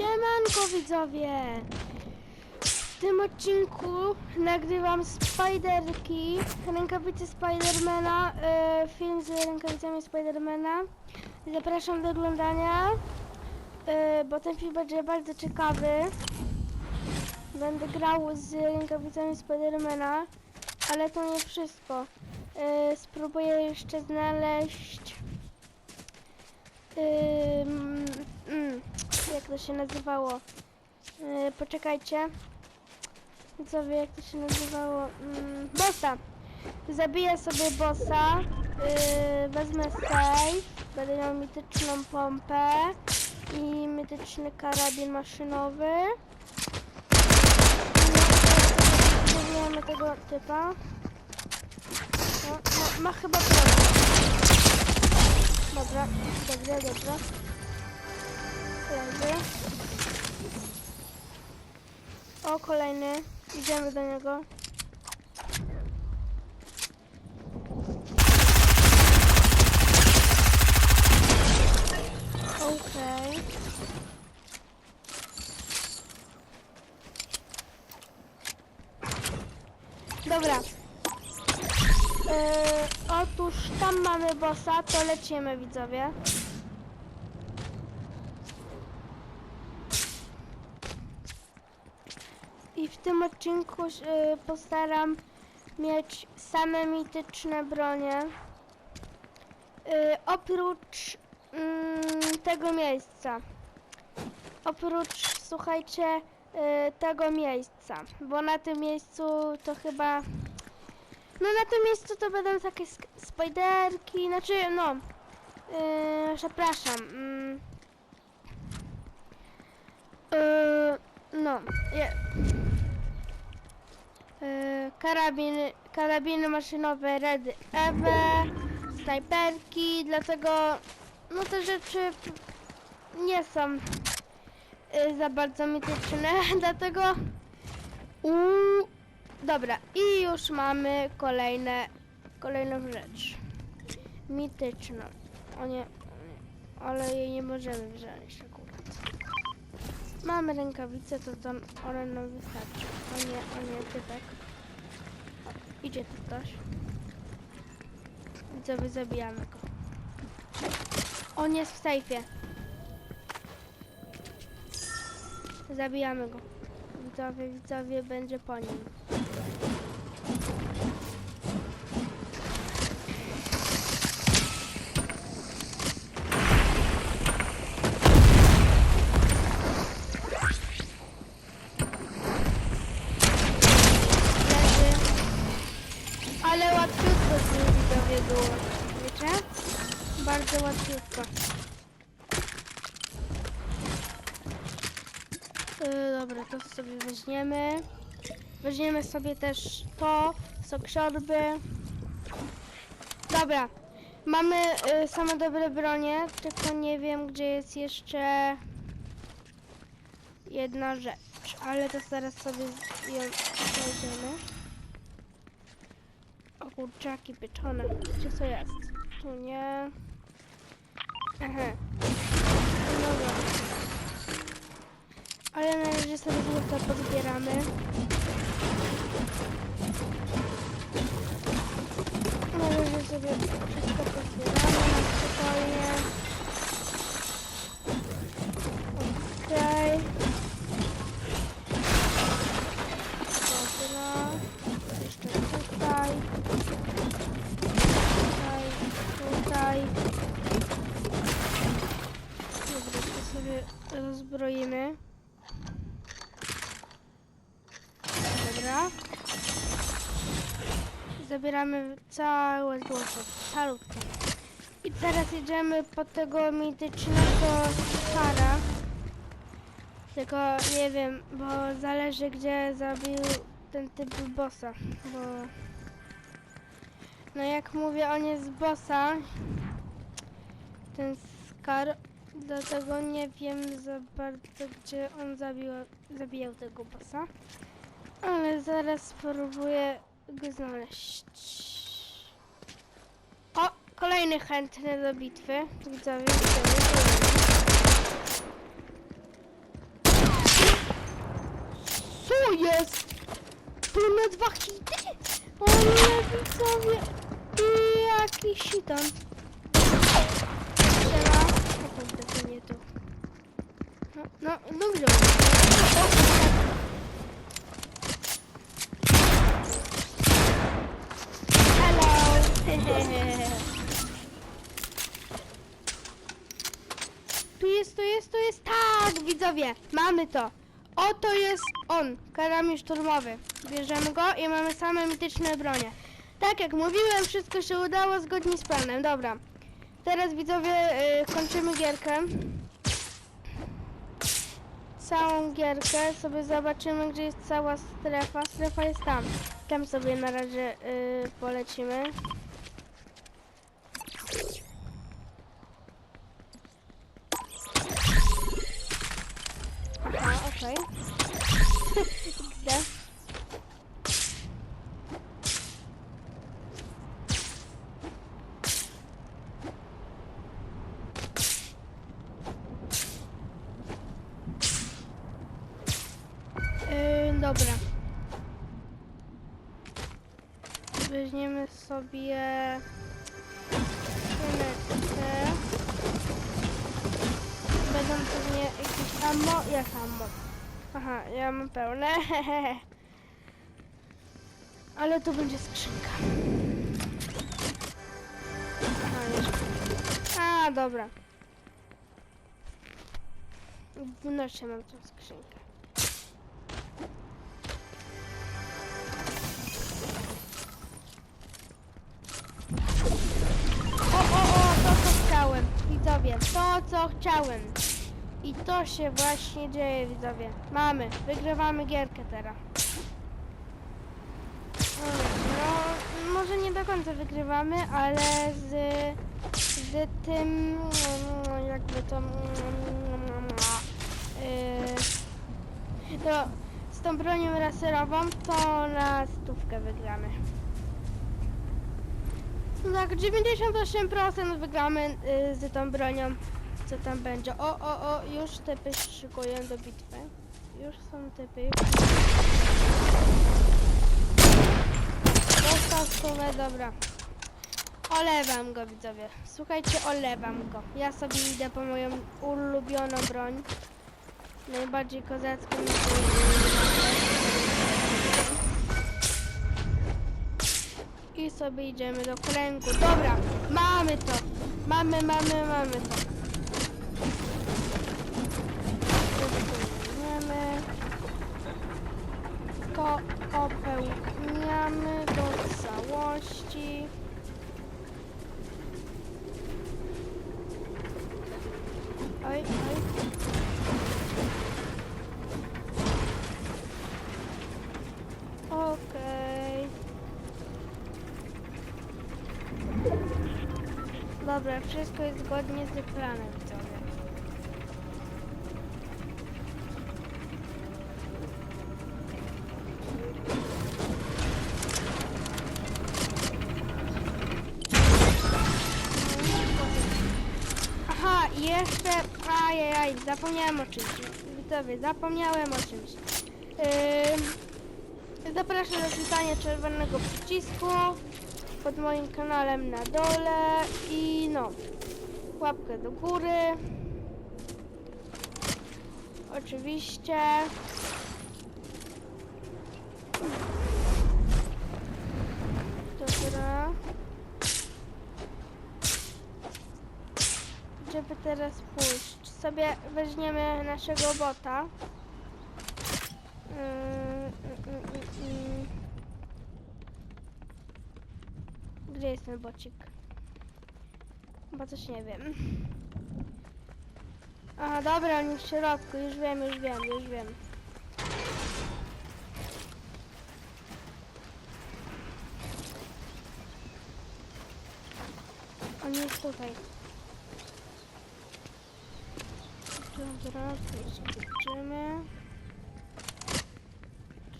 Siemanko widzowie! W tym odcinku nagrywam Spiderki, rękawice Spidermana, e, film z rękawicami Spidermana. Zapraszam do oglądania, e, bo ten film będzie bardzo ciekawy. Będę grał z rękawicami Spidermana, ale to nie wszystko. E, spróbuję jeszcze znaleźć jak to się nazywało? Yy, poczekajcie. Co wie, jak to się nazywało? Mm, bossa! Zabiję sobie bossa. Yy, wezmę save. Będę miał mityczną pompę. I mityczny karabin maszynowy. Zabijamy tego typa. No, no, ma chyba problem. Dobra, dobrze, dobrze. Leży. O, kolejny. Idziemy do niego. Okej. Dobra. Yy, otóż tam mamy bossa, to lecimy widzowie. I w tym odcinku yy, postaram mieć same mityczne bronie. Yy, oprócz mm, tego miejsca. Oprócz, słuchajcie, yy, tego miejsca. Bo na tym miejscu to chyba no na tym miejscu to będą takie spiderki, znaczy no, yy, przepraszam. Yy, no, yy, karabiny, karabiny maszynowe Red Eve, snajperki, dlatego no te rzeczy nie są yy, za bardzo mityczne, dlatego uuu, Dobra, i już mamy kolejne, kolejną rzecz. Mityczną. O nie, ale jej nie możemy wziąć akurat. Mamy rękawice, to tam one nam wystarczy. O nie, o nie, typek. O, idzie tu ktoś. Widzowie, zabijamy go. On jest w sejfie. Zabijamy go. Widzowie, widzowie, będzie po nim. Weźmiemy. Weźmiemy sobie też to, sokszorby. Dobra, mamy y, same dobre bronie, tylko nie wiem, gdzie jest jeszcze jedna rzecz, ale to zaraz sobie ją znajdziemy. O kurczaki pieczone, gdzie to jest? Tu nie. Aha. Dobra. Ale na razie sobie złoto pozbieramy. Na razie sobie Zabieramy całe złoto, salutkę. I teraz jedziemy po tego mitycznego Skara. Tylko nie wiem, bo zależy gdzie zabił ten typ bossa, bo... No jak mówię, on jest bossa, ten Skar, dlatego nie wiem za bardzo gdzie on zabił, zabijał tego bossa. Ale zaraz spróbuję go znaleźć. O, kolejny chętny do bitwy. Co jest? Tu na dwa hity? O nie, widzowie. I jakiś hitan. Trzeba. O kurde, to nie tu. No, no, no, no. Tu jest, tu jest, tu jest. Tak, widzowie, mamy to. Oto jest on, karami szturmowy. Bierzemy go i mamy same mityczne bronie. Tak jak mówiłem, wszystko się udało zgodnie z planem. Dobra. Teraz widzowie y, kończymy gierkę. Całą gierkę sobie zobaczymy, gdzie jest cała strefa. Strefa jest tam. Tam sobie na razie y, polecimy. Weźmiemy sobie skrzyneczkę. Będą pewnie jakieś ammo. Jak ammo? Aha, ja mam pełne. Ale to będzie skrzynka. Aha, jeszcze. A, dobra. W nosie mam tą skrzynkę. Chciałem. I to się właśnie dzieje, widzowie. Mamy, wygrywamy gierkę teraz. No, może nie do końca wygrywamy, ale z, z tym, jakby to, yy, to z tą bronią laserową, to na stówkę wygramy. No tak, 98% wygramy y, z tą bronią, co tam będzie. O, o, o, już typy szykują do bitwy. Już są typy. Dostał stówę, dobra. Olewam go, widzowie. Słuchajcie, olewam go. Ja sobie idę po moją ulubioną broń. Najbardziej kozacką. I sobie idziemy do kręgu. Dobra, mamy to. Mamy, mamy, mamy to. To opełniamy do całości. Oj, oj. Okej. Dobra, wszystko jest zgodnie z planem, zapomniałem o czymś. Widzowie, zapomniałem o czymś. Yy, zapraszam do klikania czerwonego przycisku pod moim kanałem na dole i no, łapkę do góry. Oczywiście. Dobra. Żeby teraz pójść, sobie weźmiemy naszego bota. Yy, yy, yy. Gdzie jest ten bocik? Bo coś nie wiem. Aha, dobra, on jest w środku, już wiem, już wiem, już wiem. On jest tutaj. Dobra, skoczymy.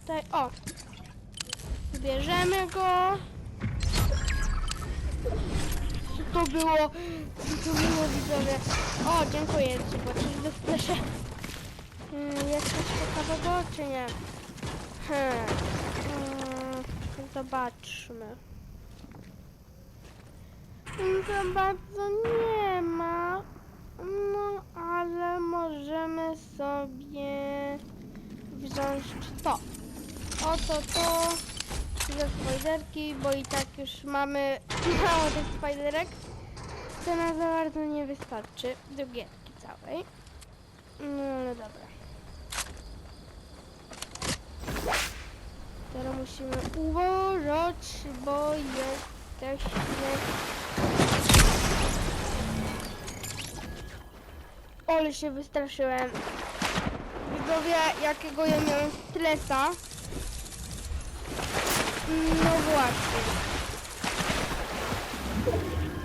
Tutaj, o! Bierzemy go. Co to było? Co to było, widzowie? O, dziękuję ci, bo czyżby w plesie... Hmm, jest coś ciekawego, czy nie? Hmm. Mm, Zobaczmy. Za bardzo nie ma. No, ale możemy sobie wziąć to. Oto to ze spajderki, bo i tak już mamy mało tych spajderek. To na za bardzo nie wystarczy do całej. No ale dobra. Teraz musimy uważać, bo jesteśmy... Ole się wystraszyłem. Widzowie, jakiego ja miałem stresa. No właśnie.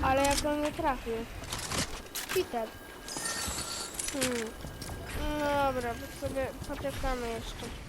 Ale jak on nie trafił. Peter. Hmm. No dobra, sobie poczekamy jeszcze.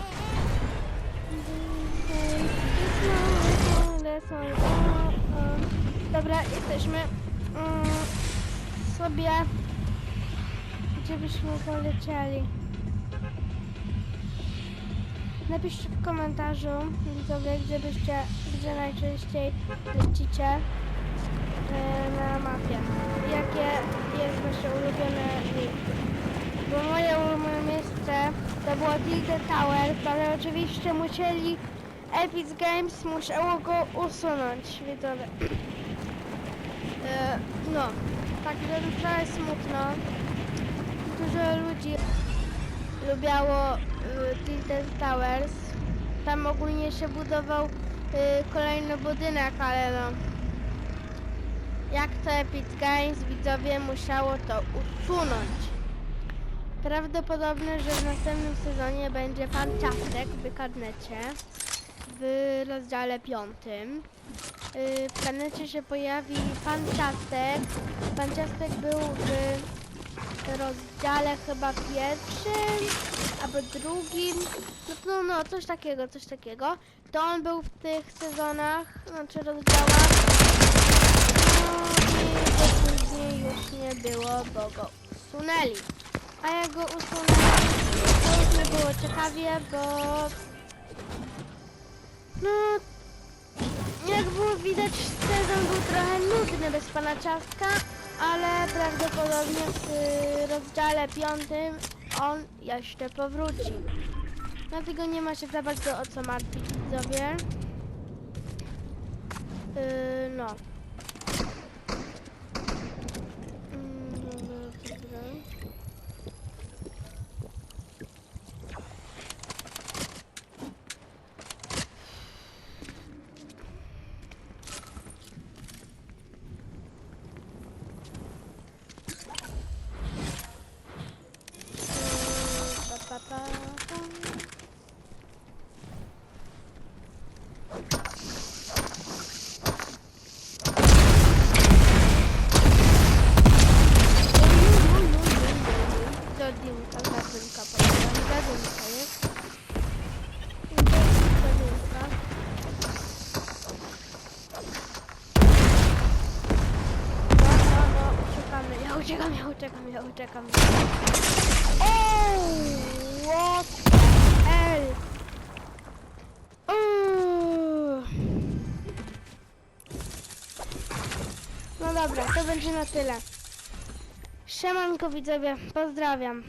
Dobra, jesteśmy mm, sobie gdzie byśmy polecieli. Napiszcie w komentarzu widzowie, gdzie byście, gdzie najczęściej lecicie e, na mapie. Jakie jest wasze ulubione miejsce? Bo moje ulubione miejsce to było Tilted Towers, ale oczywiście musieli Epic Games musiało go usunąć, widzowie. E, no, także trochę smutno. Dużo ludzi lubiało y, Tilted Towers. Tam ogólnie się budował y, kolejny budynek, ale no. Jak to Epic Games widzowie musiało to usunąć. Prawdopodobne, że w następnym sezonie będzie pan Ciastek w karnecie w rozdziale piątym. W karnecie się pojawi pan Ciastek. Pan Ciastek był w rozdziale chyba pierwszym albo drugim. No, no, no coś takiego, coś takiego. To on był w tych sezonach, znaczy rozdziałach. No i go później już nie było, bo go usunęli. A jak go usunęli, to już nie było ciekawie, bo... widać, sezon był trochę nudny bez pana ciastka, ale prawdopodobnie w rozdziale piątym on jeszcze powróci. Dlatego nie ma się za bardzo o co martwić, widzowie. Yy, no. Mm, dobra, dobra. Pa, pa, pa, pa. Uciekam, ja uciekam. Oh, what hell? Uuu. No dobra, to będzie na tyle. Siemanko widzowie, pozdrawiam.